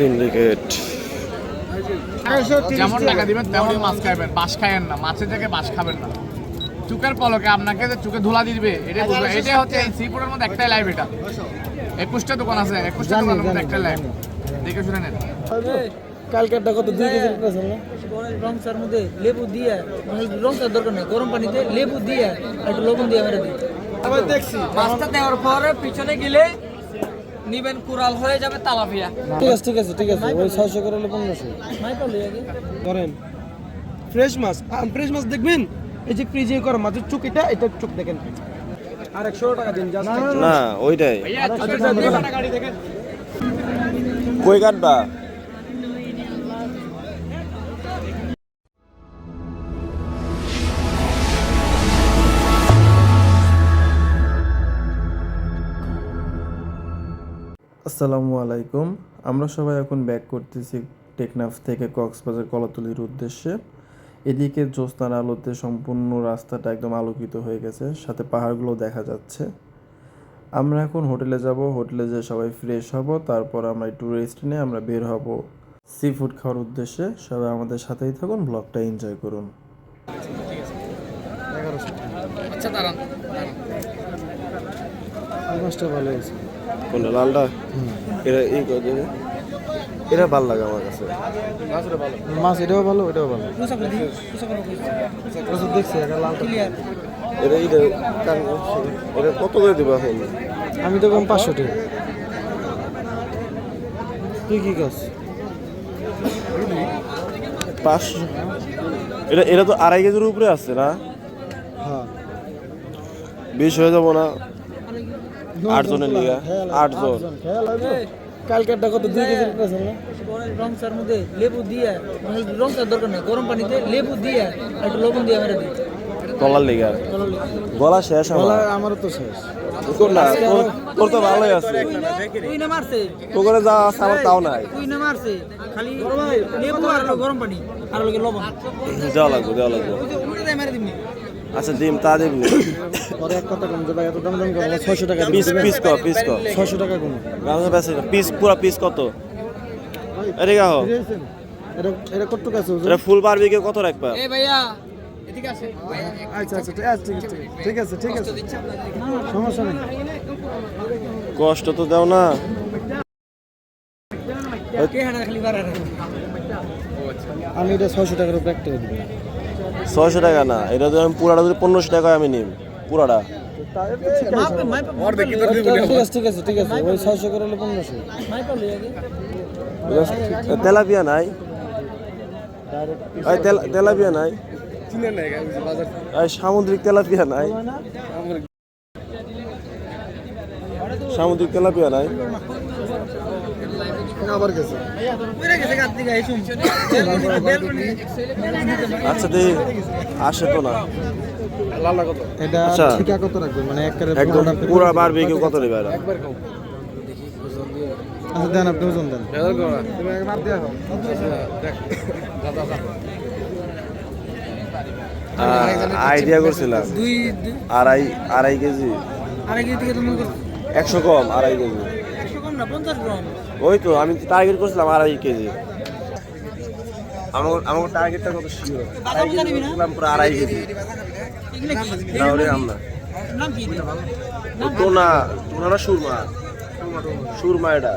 Syndicate যেমন টাকা দিবেন তেমনই মাছ খাবেন বাস না মাছের জায়গায় বাস খাবেন না। চুকের পলকে আপনাকে যে চুকে ধুলা দিবে এটাই বুঝবে। এটাই হচ্ছে এই শ্রীপুরের মধ্যে একটাই লাইভ এটা। একুশটা দোকান আছে একুশটা দোকানের মধ্যে একটাই লাইভ দেখে শুনে নেন। কত? দুই কেজি মধ্যে লেবু দিয়ে মানে দরকার নেই গরম পানিতে লেবু দিয়ে একটু লবণ দিয়ে মেরে দিই। আবার দেখছি। মাছটা দেওয়ার পরে পিছনে গেলে নিবেন কুরাল হয়ে যাবে তালাপিয়া। ঠিক আছে ঠিক আছে ঠিক আছে। ওই ছয়শো করে হলে পনেরোশো। নাই পারলে আগে ধরেন ফ্রেশ মাছ ফ্রেশ মাছ দেখবেন? এই যে ফ্রিজে করা মাছের চুক এটা এটা চুক দেখেন। আর একশো টাকা দিন জাস্ট না ওইটাই। গাড়ি দেখেন কই কাটবা? আসসালামু আলাইকুম। আমরা সবাই এখন ব্যাক করতেছি টেকনাফ থেকে কক্সবাজার কলাতলির উদ্দেশ্যে। এদিকে জ্যোৎস্নার আলোতে সম্পূর্ণ রাস্তাটা একদম আলোকিত হয়ে গেছে সাথে পাহাড়গুলো দেখা যাচ্ছে। আমরা এখন হোটেলে যাব হোটেলে যেয়ে সবাই ফ্রেশ হব তারপর আমরা একটু রেস্ট নিয়ে আমরা বের হব সি ফুড খাওয়ার উদ্দেশ্যে। সবাই আমাদের সাথেই থাকুন ব্লগটা এনজয় করুন। আচ্ছা দাঁড়ান ভালো হয়েছে। কোনটা লালটা এটা এই করে এটা ভালো লাগে আমার কাছে। মাছ এটাও ভালো এটাও ভালো। দেখছি এটা এটা কান- এটা কত করে দিবা এখন? আমি তো কম পাঁচশো টাকা। তুই কি কাজ পাঁচশো। এটা এটা তো আড়াই কেজির উপরে আছে না? হ্যাঁ। বেশ হয়ে যাব না। আটজনের লিগা? আটজন কালকেরটা কত দুই কেজি মধ্যে লেবু দিয়ে মানে রং চার দরকার নেই গরম পানিতে লেবু দিয়ে আর একটু লবণ দিয়ে মেরে দিই। তলার লিগা? গলা শেষ আমার? আমারও তো শেষ। তোর না তোর- তোর তো ভালোই আছে। তুই না মারছে। তোর করে যা আছে আমার তাও নাই। তুই না মারছে। খালি লেবু আর গরম পানি আর লোকে লবণ। দেওয়া লাগবে দেওয়া লাগবে। আচ্ছা দিম তা পরে এক কথা কম যে এত দাম দাম টাকা পিস পিস ক পিস ক টাকা কম। গামছা পিস পুরা পিস কত? আহ এটা এটা কত এটা ফুল বারবিকে কত রাখবা? এ ভাইয়া এদিকে আসে আচ্ছা আচ্ছা ঠিক আছে ঠিক আছে ঠিক আছে সমস্যা নেই। কষ্ট তো দাও না। আমি এটা ছয়শো টাকার উপরে একটা দেবো। ছয়শো টাকা না এটা যদি আমি পুরাটা যদি পনেরোশো টাকা আমি নিম পুরাটা। তেলাপিয়া নাই। এই তেলাপিয়া নাই। এই সামুদ্রিক তেলাপিয়া নাই। সামুদ্রিক তেলাপিয়া নাই। আবার গেছে। আচ্ছা দে আসে তো না। এটা আচ্ছা। ঠিকা কত রাখবেন মানে এক একদম পুরা বারবি কেউ কত নেবে এরা? আচ্ছা দেন আপনি ওজন দেন। আইডিয়া করছিলাম। আড়াই আড়াই কেজি। আড়াই কেজি থেকে একশো কম আড়াই কেজি। একশো কম না পঞ্চাশ গ্রাম। ওই তো আমি টার্গেট করছিলাম আড়াই কেজি। আমার আমার টার্গেটটা কত শিওর নিবি পুরো আড়াই কেজি। ওরে আমরা। টোনা টোনা না সুরমা। সুরমা এটা।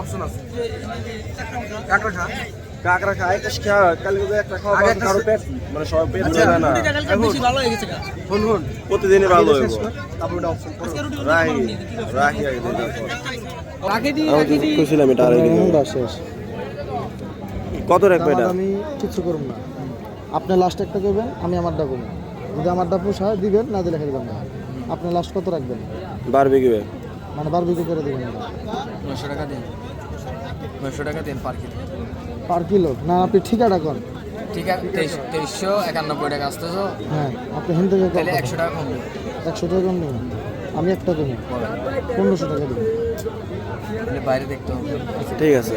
অপশন আছে। কাঁকড়া খায় একটা খাওয়া কালকে তো একটা খাওয়া কারও পেট মানে সব পেট আচ্ছা ভরে না। বেশি ভালো হয়ে গেছে গা। ফোন ফোন প্রতিদিনই ভালো হইব। আজকে রুটি রাখি রাখি আগে রাখে দি কইছিলাম এটা কেজি মুন্ডা শেষ। কত রাখবে এটা? আমি কিছু করব না। আপনি লাস্ট একটা করবেন আমি আমারটা করব। যদি আমারটা পোষায় দিবেন না দিলে খেলবেন না। আপনি লাস্ট কত রাখবেন? বারবিকিউ মানে বার বিক্রি করে দিবেন। নয়শো টাকা দিন নয়শো টাকা দিন পার কিলো পার কিলো না আপনি ঠিকাটা কোন ঠিক আছে তেইশ তেইশশো একানব্বই টাকা আসতেছো। হ্যাঁ আপনি হেন থেকে তাহলে একশো টাকা কম একশো টাকা কম দেবেন? আমি একটা দেবো। পনেরোশো টাকা দেবো বাইরে দেখতে হবে। ঠিক আছে।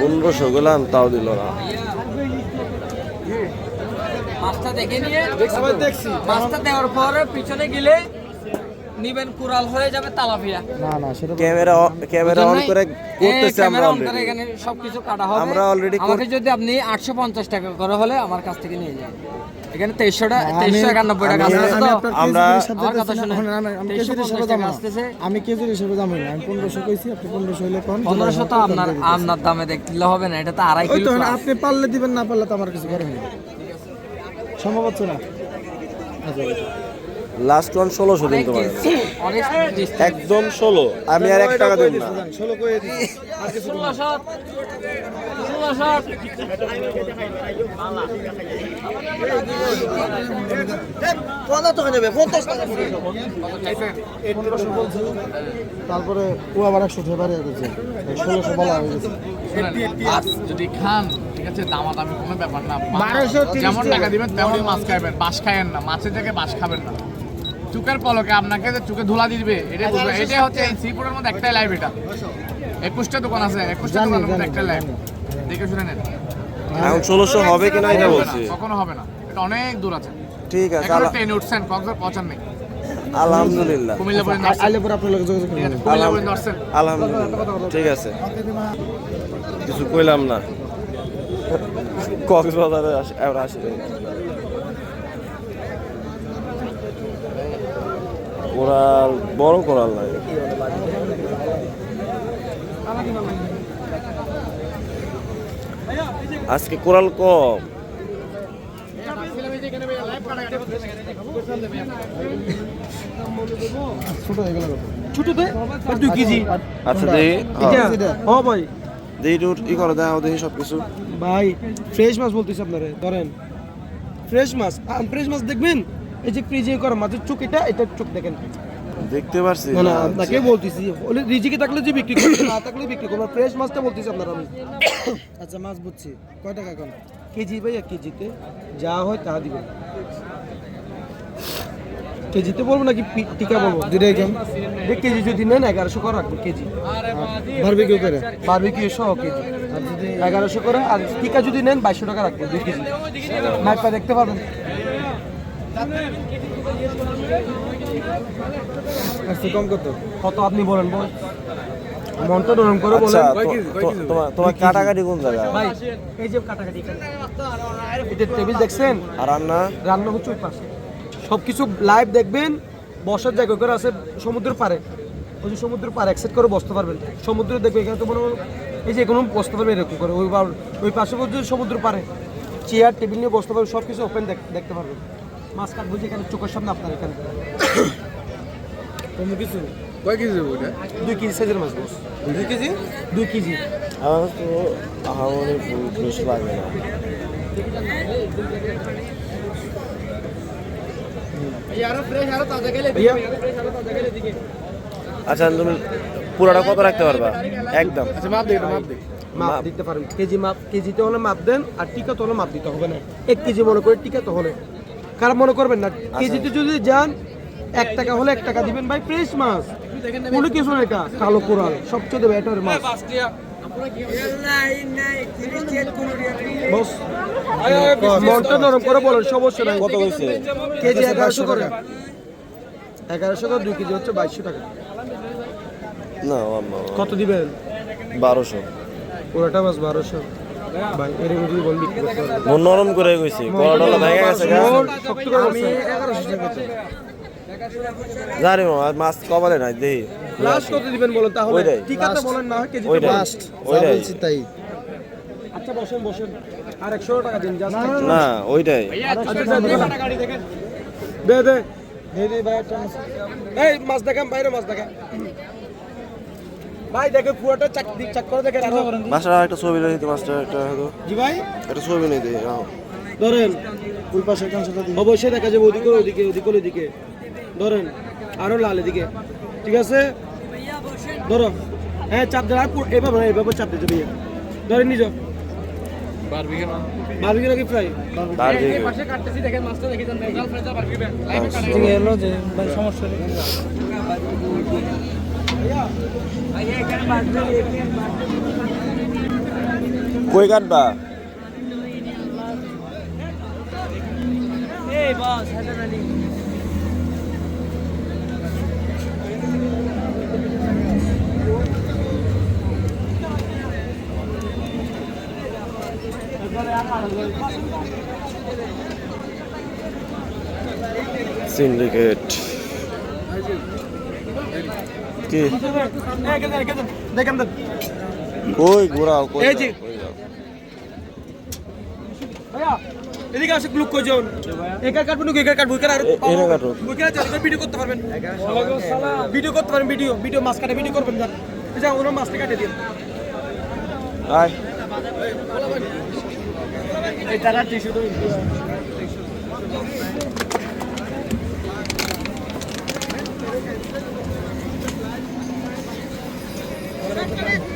পনেরোশো গেলাম তাও দিল না। দেখে নিয়ে দেখছি। মাছটা দেওয়ার পরে পিছনে গেলে নিবেন কুরাল হয়ে যাবে তালাপিয়া। না না সেটা ক্যামেরা ক্যামেরা অন করে করতেছি আমরা অন করে অলরেডি এখানে সবকিছু কাটা হবে। আমরা কর- আমাকে যদি আপনি আটশো পঞ্চাশ টাকা করে হলে আমার কাছ থেকে নিয়ে যান। এখানে তেইশশো টাকা তেইশশো একানব্বই টাকা আপনার আমরা আমার কথা শুনে আমি কেজির হিসাবে দাম আসতেছে। আমি কেজির হিসাবে দাম না। আমি পনেরোশো কইছি আপনি পনেরোশো হইলে কোন। পনেরোশো তো আপনার আপনার দামে দেখলে হবে না এটা তো আড়াই কিলো তো আপনি পারলে দিবেন না পারলে তো আমার কিছু করেন না সম্ভব হচ্ছে না। লাস্ট ওয়ান ষোলোশো দিন তোমার। একদম ষোলো। আমি আর এক টাকা দেব না। তারপরে ও আবার একশো বাড়িয়ে গেছে ষোলোশো বলা হয়ে গেছে। যদি খান ঠিক আছে দামাদামি কোনো ব্যাপার না। যেমন টাকা। দিবেন তেমনই মাছ খাবেন বাস খায়েন না মাছের থেকে বাস খাবেন না। চুকের পলকে আপনাকে যে চুকে ধুলা দিবে এটাই বুঝবে। এটাই হচ্ছে এই সিপুরের মধ্যে একটাই লাইভ এটা। একুশটা দোকান আছে একুশটা দোকানের মধ্যে একটাই লাইভ দেখে শুনে নেন। এখন ষোলোশো হবে কিনা এটা বলছি। কখনো হবে না। এটা অনেক দূর আছে। ঠিক আছে এখনও ট্রেনে উঠছেন কক্সবাজার পৌঁছান নেই আলহামদুলিল্লাহ। কুমিল্লা পর্যন্ত আইলে পরে আপনার লোক যোগাযোগ ঠিক করবেন কুমিল্লা পর্যন্ত আসছেন আলহামদুলিল্লাহ। ঠিক আছে। কিছু কইলাম না। কক্সবাজারে আসি এবার আসি। কোরাল বড় কোরাল লাগে। আজকে কোরাল কম। আচ্ছা দেখি হ্যাঁ। ভাই। ই করে দাও দেখি সব কিছু ভাই ফ্রেশ মাছ বলতেছি আপনারে ধরেন। ফ্রেশ মাছ ফ্রেশ মাছ দেখবেন? এই যে ফ্রিজে করা মাছের চোখ এটা এটা চোখ দেখেন। দেখতে পারছি। না না আপনাকে বলতেছি। ওলে রিজিকে থাকলে যে বিক্রি করবে না থাকলে বিক্রি করবে। ফ্রেশ মাছটা বলতেছি আপনার আমি। আচ্ছা মাছ বুঝছি। কয় টাকা এখন? কেজি ভাইয়া কেজিতে যা হয় তা দিবেন। কেজিতে বলব নাকি টিকা বলব? দুটাই কেন দেখ কেজি যদি নেন এগারোশো করে রাখব কেজি। বারবিকিউ করে? বারবিকিউ সহ কেজি। আর এগারোশো করে আর টিকা যদি নেন বাইশশো টাকা রাখব দুই কেজি। মাইপটা দেখতে পারবেন? আচ্ছা কম কত কত আপনি বলেন বল। মনটা নরম করে আচ্ছা বলেন তোমার তোমার কাটাকাটি কোন জায়গা ভাই এই যে কাটাকাটি এটা টেবিল দেখছেন? আর রান্না? রান্না হচ্ছে ওই পাশে। সব কিছু লাইভ দেখবেন বসার জায়গা করে আছে সমুদ্রের পারে ওই যে সমুদ্রের পারে অ্যাকসেপ্ট করে বসতে পারবেন। সমুদ্র দেখবে এখানে তো মনে হয় এই যে কোনো বসতে পারবে এরকম করে। ওই ওই পাশে সমুদ্র পারে চেয়ার টেবিল নিয়ে বসতে পারবে সব কিছু ওপেন দেখতে পারবেন। মাছ কাটবো যে এখানে চোখের সামনে আপনার এখানে। কোনো কিছু? কয় কেজি ওটা দুই কেজি সাইজের মাছ বস দুই কেজি? দুই কেজি। আমার তো আহামরি বেশ লাগে না। আচ্ছা তুমি পুরোটা কত রাখতে পারবা? একদম। মাপ দিতে পারেন কেজি মাপ কেজিতে হলে মাপ দেন আর টিকা তো হলে মাপ দিতে হবে না। এক কেজি মনে করে টিকা তো হলে। খারাপ মনে করবেন না? কেজিতে যদি যান এক টাকা হলে এক টাকা দিবেন। ভাই ফ্রেশ মাছ। কোনো কিছু এটা। কালো কোরাল। সবচেয়ে বেটার মাছ। মনটা নরম করে বলেন সমস্যা নাই কত হয়েছে কেজি এগারোশো করে। এগারোশো করে দুই কেজি হচ্ছে বাইশশো টাকা। না। কত দিবেন? বারোশো। পুরোটা মাছ বারোশো। মন নরম করে গেছি কলা ভেঙে গেছে আমি এগারোশো টাকা জানি আর মাছ কমালে নাই দেহি লাস্ট কত দিবেন বলেন? তাহলে ওইটাই। ঠিক আছে বলেন না কেজি ওইটাই। লাস্ট ওইটাই। তাই। আচ্ছা বসেন বসেন। আর একশো টাকা দিন জাস্ট না ওইটাই। দে দে। দে দে ভাই মাছ। এই মাছ দেখাম বাইরে মাছ দেখা ভাই দেখে পুরোটা চাক দিক চাক করে দেখে রাখো। মাছটা একটা ছবি নিতে মাছটা একটা হয়তো জি ভাই। একটা ছবি নিতে রাখো ধরেন ওই পাশে কাঁচাটা দিন অবশ্যই দেখা যাবে ওদিকে ওদিকে ওদিকে ওদিকে। ধরেন আরও লাল এদিকে। ঠিক আছে? ধরো। হ্যাঁ চাপ দেওয়া এভাবে না, এভাবে চাপ দিতে ভাইয়া। ধরেন নিজ বারবিকে নাকি ফ্রাই? বারবিকিউ। পাশে কাটতেছি দেখেন মাছটা দেখে যান লোকাল ফ্রেজা বারবিকে লাইভে কাটে ঠিক এলো যে ভাই সমস্যা নেই। কই কাটবা বস সিন্ডিকেট কি? কই ঘোরাও কই এই যে। ভাইয়া এদিকে আসে লুক কই যান একা কাটবো নুকে একা কাটবো? একা আর এরা বুকেরা চাই ভিডিও করতে পারবেন। ভিডিও করতে পারবেন ভিডিও ভিডিও মাছ কাটে ভিডিও করবেন যান যে ওনার মাছটা কাটে দিন আয়। টিস্যু 何?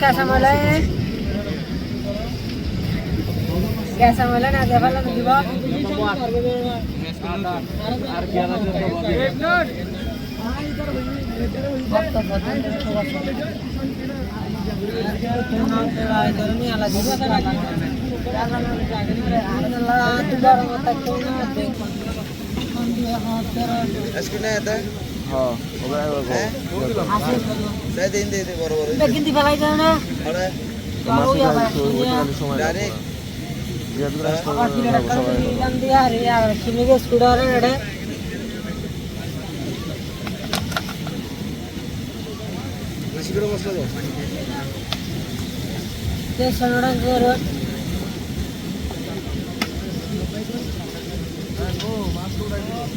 কথা হচ্ছে কাঁচামালায় কাঁচামালা না দিয়ে ভালো নদী বা হ্যাঁ ওরা Oh, my God.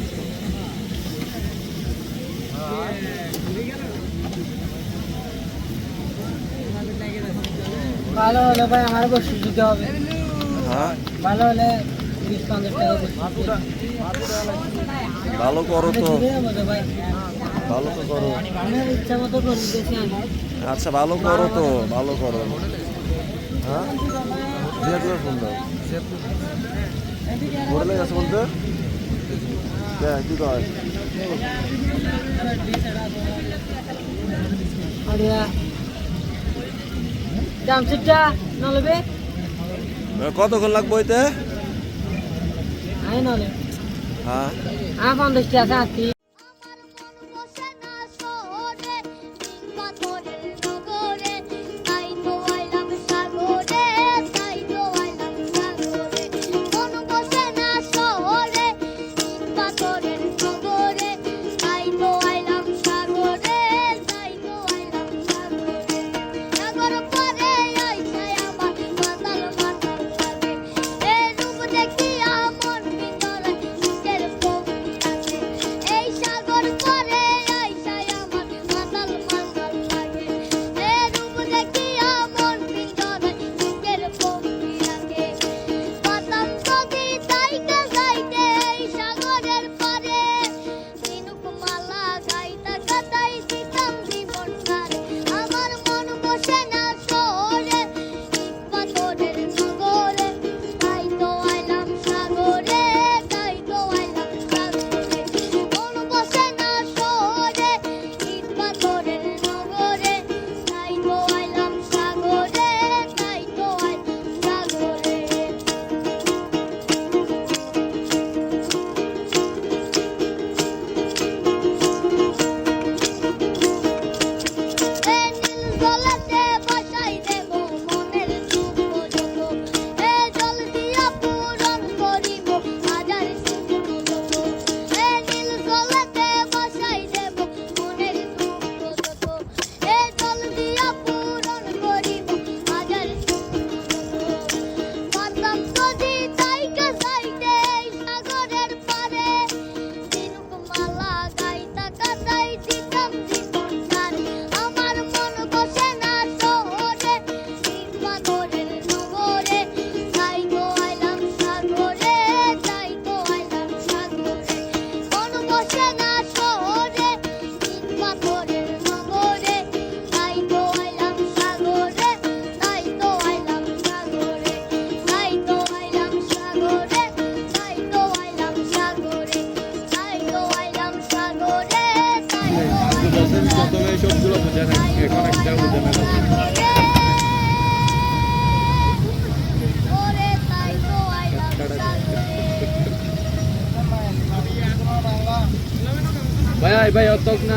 ভালো হলে ভাই আমার বসে দিতে হবে। হ্যাঁ? ভালো হলে ভালো করো তো। ভালো তো করো। আচ্ছা ভালো করো তো ভালো করো। হ্যাঁ? ফোন দাও। বলতে? হ্যাঁ কি কয় কতক্ষণ লাগবো এতে হ্যাঁ।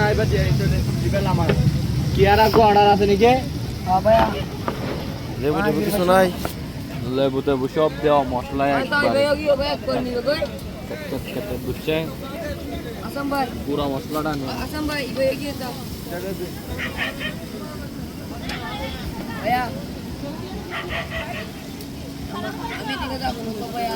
ভাই অতক না আইবা যে দিবেল আমার। কি আর আগো অর্ডার আছে নাকি? হ্যাঁ লেবু টেবু কিছু নাই? লেবু টেবু সব দেওয়া মশলা একবার। বুঝছে পুরা মশলাটা ভাইয়া আমি দিকে যাব না ভাইয়া।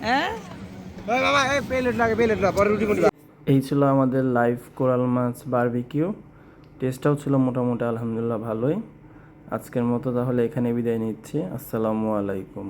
হ্যাঁ? এই ছিল আমাদের লাইভ কোরাল মাছ বারবিকিউ টেস্টটাও ছিল মোটামুটি আলহামদুলিল্লাহ ভালোই। আজকের মতো তাহলে এখানে বিদায় নিচ্ছি। আসসালামু আলাইকুম।